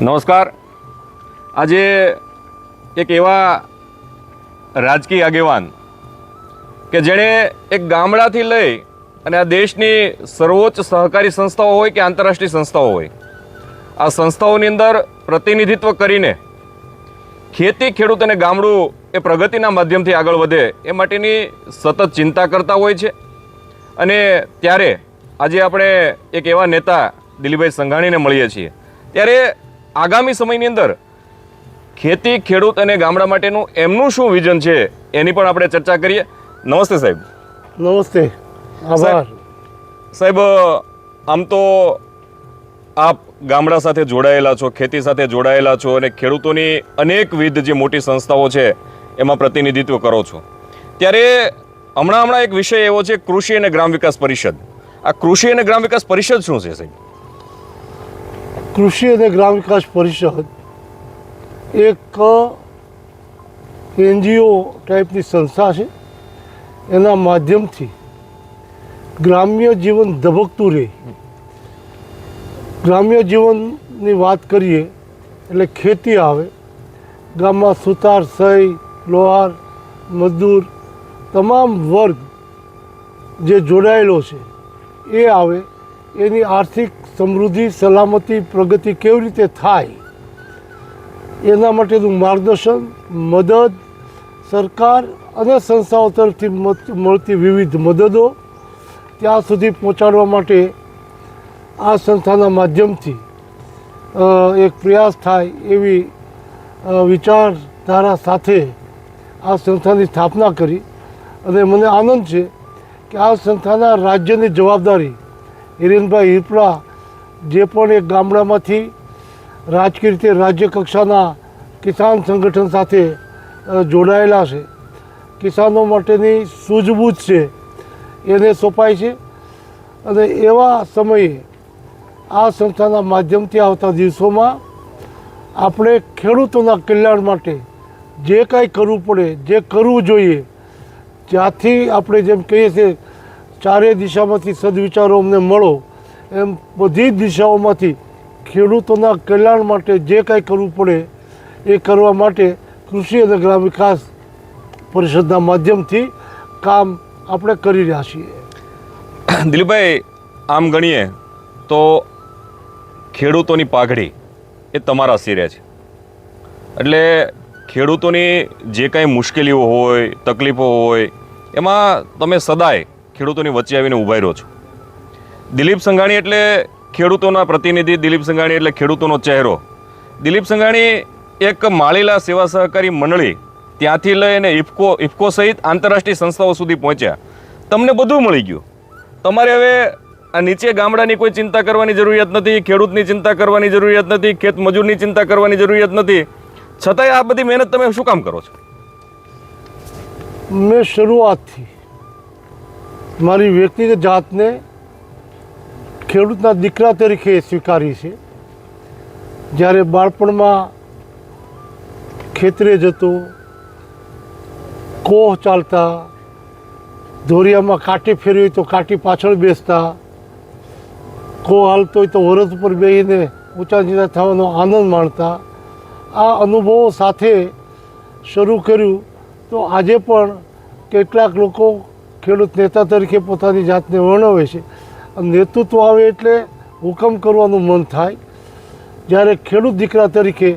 નમસ્કાર. આજે એક એવા રાજકીય આગેવાન કે જેણે એક ગામડાથી લઈ અને આ દેશની સર્વોચ્ચ સહકારી સંસ્થાઓ હોય કે આંતરરાષ્ટ્રીય સંસ્થાઓ હોય, આ સંસ્થાઓની અંદર પ્રતિનિધિત્વ કરીને ખેતી, ખેડૂત અને ગામડું એ પ્રગતિના માધ્યમથી આગળ વધે એ માટેની સતત ચિંતા કરતા હોય છે. અને ત્યારે આજે આપણે એક એવા નેતા દિલીપભાઈ સંઘાણીને મળીએ છીએ. ત્યારે આગામી સમયની અંદર ખેતી ખેડૂત અને ગામડા માટેનું એમનું શું વિઝન છે એની પણ આપણે ચર્ચા કરીએ. નમસ્તે સાહેબ. નમસ્તે. આભાર. સાહેબ આમ તો આપ ગામડા સાથે જોડાયેલા છો ખેતી સાથે જોડાયેલા છો અને ખેડૂતોની અનેકવિધ જે મોટી સંસ્થાઓ છે એમાં પ્રતિનિધિત્વ કરો છો. ત્યારે હમણાં હમણાં એક વિષય એવો છે કૃષિ અને ગ્રામ વિકાસ પરિષદ. આ કૃષિ અને ગ્રામ વિકાસ પરિષદ શું છે સાહેબ? કૃષિ અને ગ્રામ વિકાસ પરિષદ એક એનજીઓ ટાઈપની સંસ્થા છે. એના માધ્યમથી ગ્રામ્ય જીવન ધબકતું રહે. ગ્રામ્ય જીવનની વાત કરીએ એટલે ખેતી આવે. ગામમાં સુતાર સહી લોહાર, મજદૂર તમામ વર્ગ જે જોડાયેલો છે, એ આવે. એની આર્થિક સમૃદ્ધિ, સલામતી, પ્રગતિ કેવી રીતે થાય? એના માટેનું માર્ગદર્શન, મદદ સરકાર અને સંસ્થાઓ તરફથી મળતી વિવિધ મદદો ત્યાં સુધી પહોંચાડવા માટે આ સંસ્થાના માધ્યમથી એક પ્રયાસ થાય એવી વિચારધારા સાથે આ સંસ્થાની સ્થાપના કરી. અને મને આનંદ છે કે આ સંસ્થાના રાજ્યની જવાબદારી હિરેનભાઈ હિરપરા જે પણ એક ગામડામાંથી રાજકીય રીતે રાજ્ય કક્ષાના કિસાન સંગઠન સાથે જોડાયેલા છે. કિસાનો માટેની સૂઝબૂઝ છે, એને સોંપાય છે. અને એવા સમયે આ સંસ્થાના માધ્યમથી આવતા દિવસોમાં આપણે ખેડૂતોના કલ્યાણ માટે જે કાંઈ કરવું પડે, જે કરવું જોઈએ જ્યાંથી આપણે જેમ કહીએ છીએ ચારે દિશામાંથી સદવિચારો અમને મળો. એમ બધી દિશાઓમાંથી ખેડૂતોના કલ્યાણ માટે જે કાંઈ કરવું પડે એ કરવા માટે કૃષિ અને ગ્રામ વિકાસ પરિષદના માધ્યમથી કામ આપણે કરી રહ્યા છીએ. દિલીપભાઈ, આમ ગણીએ તો ખેડૂતોની પાઘડી એ તમારા સિરે છે. એટલે ખેડૂતોની જે કાંઈ મુશ્કેલીઓ હોય, તકલીફો હોય, એમાં તમે સદાય ખેડૂતોની વચ્ચે આવીને ઊભા રહ્યો છો. દિલીપ સંઘાણી એટલે ખેડૂતોના પ્રતિનિધિ, દિલીપ સંઘાણી એટલે ખેડૂતોનો ચહેરો. દિલીપ સંઘાણી એક માળીલા સેવા સહકારી મંડળી, ત્યાંથી લઈને ઇફકો ઇફકો સહિત આંતરરાષ્ટ્રીય સંસ્થાઓ સુધી પહોંચ્યા. તમને બધું મળી ગયું. તમારે હવે આ નીચે ગામડાની કોઈ ચિંતા કરવાની જરૂરિયાત નથી, ખેડૂતની ચિંતા કરવાની જરૂરિયાત નથી, ખેત મજૂરની ચિંતા કરવાની જરૂરિયાત નથી. છતાંય આ બધી મહેનત તમે શું કામ કરો છો? મેં શરૂઆતથી મારી વ્યક્તિગત જાતને ખેડૂતના દીકરા તરીકે સ્વીકારી છે. જ્યારે બાળપણમાં ખેતરે જતો, કોહ ચાલતા ધોરિયામાં કાંટી ફેરવી હોય તો કાંટી પાછળ બેસતા, કોહ હાલતો હોય તો વરસ ઉપર બેસીને ઊંચા નીચા થવાનો આનંદ માણતા, આ અનુભવો સાથે શરૂ કર્યું. તો આજે પણ કેટલાક લોકો ખેડૂત નેતા તરીકે પોતાની જાતને વર્ણવે છે. નેતૃત્વ આવે એટલે હુકમ કરવાનું મન થાય. જ્યારે ખેડૂત દીકરા તરીકે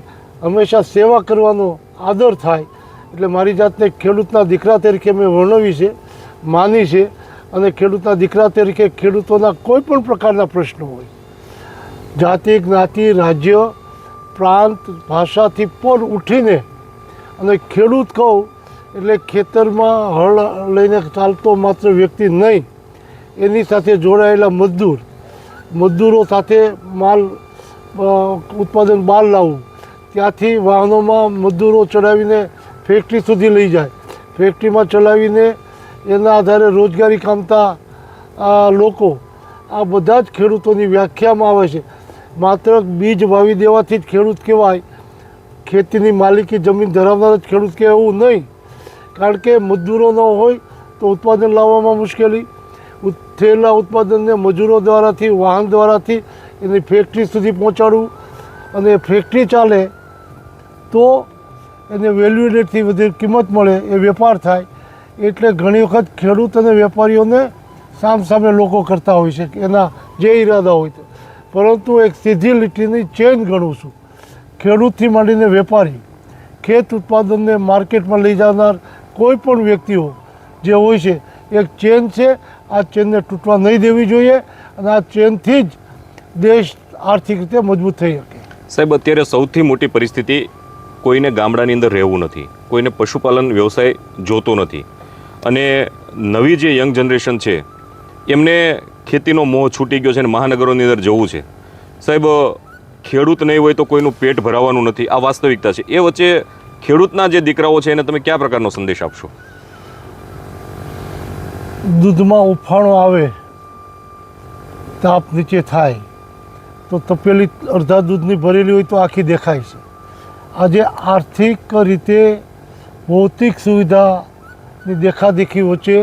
હંમેશા સેવા કરવાનો આદર થાય, એટલે મારી જાતને ખેડૂતના દીકરા તરીકે મેં વર્ણવી છે, માની છે અને ખેડૂતના દીકરા તરીકે ખેડૂતોના કોઈ પણ પ્રકારના પ્રશ્નો હોય. જાતિ, જ્ઞાતિ, રાજ્ય, પ્રાંત, ભાષાથી પર ઉઠીને અને ખેડૂત કહું એટલે ખેતરમાં હળ લઈને ચાલતો માત્ર વ્યક્તિ નહીં એની સાથે જોડાયેલા મજદૂર, મજદૂરો સાથે માલ ઉત્પાદન બહાર લાવવું ત્યાંથી વાહનોમાં મજદૂરો ચડાવીને ફેક્ટરી સુધી લઈ જાય. ફેક્ટરીમાં ચલાવીને એના આધારે રોજગારી કામતા લોકો આ બધા જ ખેડૂતોની વ્યાખ્યામાં આવે છે. માત્ર બીજ વાવી દેવાથી જ ખેડૂત કહેવાય. ખેતીની માલિકી જમીન ધરાવનાર જ ખેડૂત કહેવું નહીં. કારણ કે મજદૂરો ન હોય તો ઉત્પાદન લાવવામાં મુશ્કેલી. થયેલા ઉત્પાદનને મજૂરો દ્વારાથી, વાહન દ્વારાથી એની ફેક્ટરી સુધી પહોંચાડવું અને ફેક્ટરી ચાલે તો એને વેલ્યુએડેડથી વધુ, કિંમત મળે, એ વેપાર થાય. એટલે ઘણી વખત ખેડૂત અને વેપારીઓને સામ સામે લોકો કરતા હોય છે એના જે ઈરાદા હોય તે. પરંતુ એક સીધી લીટીની ચેન ગણું છું. ખેડૂતથી માંડીને વેપારી, ખેત ઉત્પાદનને માર્કેટમાં લઈ જનાર કોઈ પણ વ્યક્તિઓ જે હોય છે, એક ચેન છે આ ચેનને તૂટવા નહીં દેવી જોઈએ અને આ ચેનથી જ દેશ આર્થિક રીતે મજબૂત થઈ શકે. સાહેબ, અત્યારે સૌથી મોટી પરિસ્થિતિ કોઈને ગામડાની અંદર રહેવું નથી. કોઈને પશુપાલન વ્યવસાય જોતો નથી. અને નવી જે યંગ જનરેશન છે, એમને ખેતીનો મોહ છૂટી ગયો છે અને મહાનગરોની અંદર જવું છે. સાહેબ, ખેડૂત નહીં હોય તો કોઈનું પેટ ભરાવાનું નથી. આ વાસ્તવિકતા છે. એ વચ્ચે ખેડૂતના જે દીકરાઓ છે, એને તમે કયા પ્રકારનો સંદેશ આપશો? દૂધમાં ઉફાણો આવે, તાપ નીચે થાય, તો તપેલી અડધા દૂધની ભરેલી હોય તો આખી દેખાય છે. આજે આર્થિક રીતે ભૌતિક સુવિધાની દેખાદેખી વચ્ચે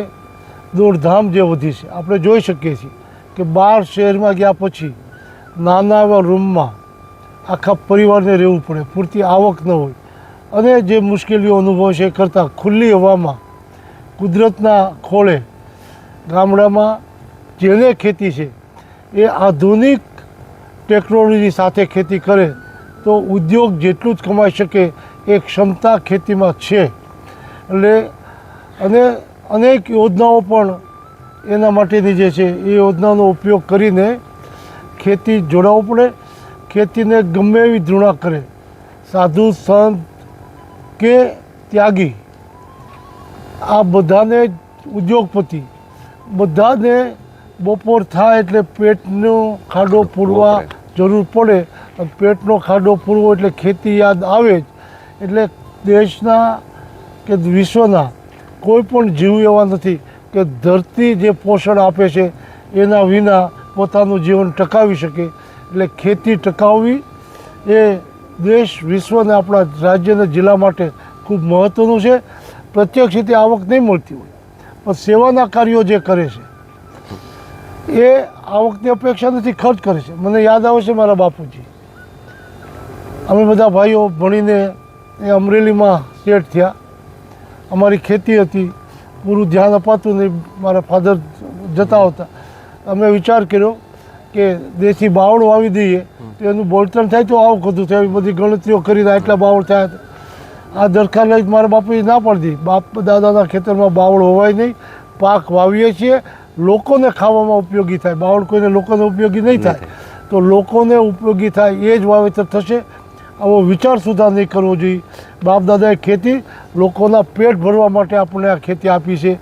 દોડધામ જે વધી છે. આપણે જોઈ શકીએ છીએ કે બહાર શહેરમાં ગયા પછી નાના એવા રૂમમાં આખા પરિવારને રહેવું પડે, પૂરતી આવક ન હોય. અને જે મુશ્કેલીઓ અનુભવ છે એ કરતાં ખુલ્લી હવામાં કુદરતના ખોળે ગામડામાં જેને ખેતી છે, એ આધુનિક ટેકનોલોજી સાથે ખેતી કરે, તો ઉદ્યોગ જેટલું જ કમાઈ શકે, એ ક્ષમતા ખેતીમાં છે. એટલે અને અનેક યોજનાઓ પણ એના માટેની જે છે, એ યોજનાનો ઉપયોગ કરીને ખેતી જોડાવવું પડે, ખેતીને ગમે એવી ધૃણા કરે. સાધુ, સંત કે ત્યાગી, આ બધાને ઉદ્યોગપતિ બધાને બપોર થાય એટલે પેટનો ખાડો પૂરવા જરૂર પડે. પેટનો ખાડો પૂરવો એટલે ખેતી યાદ આવે જ. એટલે દેશના કે વિશ્વના કોઈ પણ જીવ એવા નથી કે ધરતી જે પોષણ આપે છે એના વિના પોતાનું જીવન ટકાવી શકે. એટલે ખેતી ટકાવવી એ દેશ વિશ્વને આપણા રાજ્યના જિલ્લા માટે ખૂબ મહત્ત્વનું છે. પ્રત્યક્ષ રીતે આવક નહીં મળતી હોય. પણ સેવાના કાર્યો જે કરે છે, એ આવકની અપેક્ષા નથી, ખર્ચ કરે છે. મને યાદ આવે છે મારા બાપુજી. અમે બધા ભાઈઓ ભણીને એ અમરેલીમાં સેટ થયા. અમારી ખેતી હતી. પૂરું ધ્યાન અપાતું નહીં મારા ફાધર જતા હતા અમે વિચાર કર્યો કે દેશી બાવળ વાવી દઈએ. તો એનું બોલતણ થાય તો આવું વધુ થાય. બધી ગણતરીઓ કરીને આટલા બાવળ થયા હતા. આ દરકાર લઈ મારા બાપુએ ના પાડી બાપ દાદાના ખેતરમાં બાવળ હોવાય નહીં. પાક વાવીએ છીએ. લોકોને ખાવામાં ઉપયોગી થાય. બાવળ કોઈને લોકોને ઉપયોગી નહીં થાય. તો લોકોને ઉપયોગી થાય એ જ વાવેતર થશે. આવો વિચાર સુધા નહીં કરવો જોઈએ. બાપ દાદાએ ખેતી લોકોના પેટ ભરવા માટે આપણને આ ખેતી આપી છે.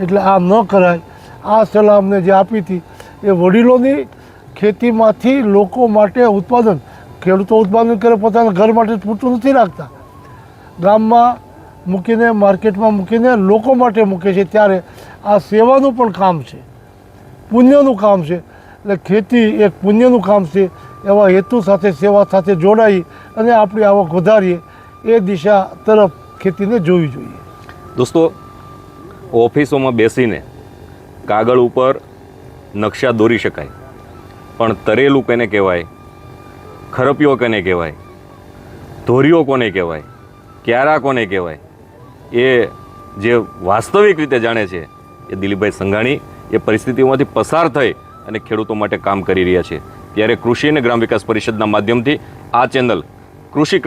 એટલે આ ન કરાય. આ સલાહ અમને જે આપી હતી એ વડીલોની ખેતીમાંથી લોકો માટે ઉત્પાદન. ખેડૂતો ઉત્પાદન કરે પોતાના ઘર માટે પૂરતું નથી રાખતા. ગામમાં મૂકીને, માર્કેટમાં મૂકીને, લોકો માટે મૂકે છે ત્યારે આ સેવાનું પણ કામ છે. પુણ્યનું કામ છે. એટલે ખેતી એક પુણ્યનું કામ છે. એવા હેતુ સાથે, સેવા સાથે જોડાઈ અને આપણી આવક વધારીએ એ દિશા તરફ ખેતીને જોવી જોઈએ. દોસ્તો, ઓફિસોમાં બેસીને કાગળ ઉપર નકશા દોરી શકાય. પણ તરેલું કોને કહેવાય? ખરપિયો કોને કહેવાય? ધોરીઓ કોને કહેવાય? ક્યારા કોને કહેવાય? એ જે વાસ્તવિક રીતે જાણે છે, એ દિલીપભાઈ સંઘાણી એ પરિસ્થિતિઓમાંથી પસાર થઈ અને ખેડૂતો માટે કામ કરી રહ્યા છે. ત્યારે કૃષિ અને ગ્રામ વિકાસ પરિષદના માધ્યમથી આ ચેનલ કૃષિ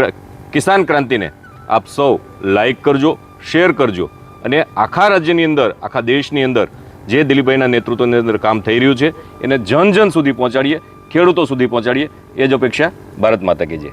કિસાન ક્રાંતિને આપ સૌ લાઇક કરજો, શેર કરજો અને આખા રાજ્યની અંદર, આખા દેશની અંદર જે દિલીપભાઈના નેતૃત્વની અંદર કામ થઈ રહ્યું છે, એને જન જન સુધી પહોંચાડીએ, ખેડૂતો સુધી પહોંચાડીએ, એ જ અપેક્ષા ભારત માતા કી જય.